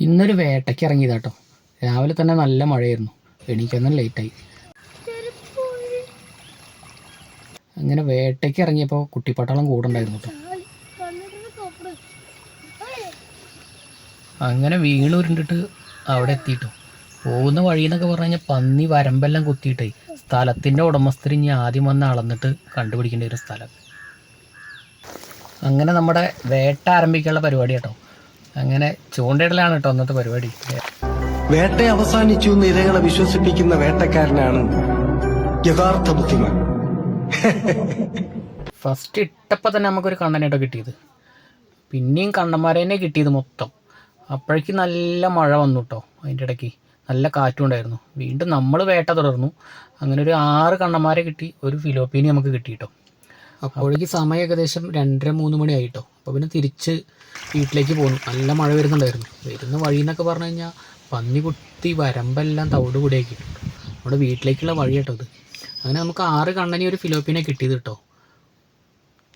ഇന്നൊരു വേട്ടയ്ക്ക് ഇറങ്ങിയതാട്ടോ. രാവിലെ തന്നെ നല്ല മഴയായിരുന്നു. എണീക്കാൻ ലേറ്റായി അങ്ങനെ വേട്ടയ്ക്ക് ഇറങ്ങിയപ്പോൾ കുട്ടിപ്പട്ടാളം കൂടുണ്ടായിരുന്നു കേട്ടോ അങ്ങനെ വീണ് ഉരുണ്ടിട്ട് അവിടെ എത്തിയിട്ടു. പോകുന്ന വഴി എന്നൊക്കെ പറഞ്ഞു പന്നി വരമ്പെല്ലാം കുത്തിയിട്ടേ. സ്ഥലത്തിന്റെ ഉടമസ്ഥർ ഇനി ആദ്യം വന്ന് അളന്നിട്ട് കണ്ടുപിടിക്കേണ്ട ഒരു സ്ഥലം. അങ്ങനെ നമ്മുടെ വേട്ട ആരംഭിക്കാനുള്ള പരിപാടി കേട്ടോ അങ്ങനെ ചൂണ്ടയിടലാണ് കേട്ടോ അന്നത്തെ പരിപാടി. വേട്ട അവസാനിച്ചു എന്ന് ഇരകളെ വിശ്വസിപ്പിക്കുന്ന വേട്ടക്കാരനാണ് യഥാർത്ഥ ബുദ്ധിമാൻ. ഫസ്റ്റ് ഇട്ടപ്പോൾ തന്നെ നമുക്കൊരു കണ്ണനായിട്ടോ കിട്ടിയത്. പിന്നെയും കണ്ണന്മാരെ തന്നെ കിട്ടിയത് മൊത്തം. അപ്പോഴേക്ക് നല്ല മഴ വന്നു കേട്ടോ അതിന്റെ ഇടയ്ക്ക്. നല്ല കാറ്റും ഉണ്ടായിരുന്നു. വീണ്ടും നമ്മൾ വേട്ട തുടർന്നു. അങ്ങനെ ഒരു ആറ് കണ്ണന്മാരെ കിട്ടി. ഒരു ഫിലോപ്പീനി നമുക്ക് കിട്ടി കേട്ടോ അപ്പോഴേക്ക് സമയം ഏകദേശം രണ്ടര മൂന്ന് മണി ആയിട്ടോ അപ്പോൾ പിന്നെ തിരിച്ച് വീട്ടിലേക്ക് പോന്നു. നല്ല മഴ വരുന്നുണ്ടായിരുന്നു. വരുന്ന വഴി എന്നൊക്കെ പറഞ്ഞു കഴിഞ്ഞാൽ പന്നി കുത്തി വരമ്പെല്ലാം തവിട് നമ്മുടെ വീട്ടിലേക്കുള്ള വഴി കേട്ടോ അത് അങ്ങനെ നമുക്ക് ആറ് കണ്ണനി ഒരു ഫിലോപ്പിനെ കിട്ടിയത് കേട്ടോ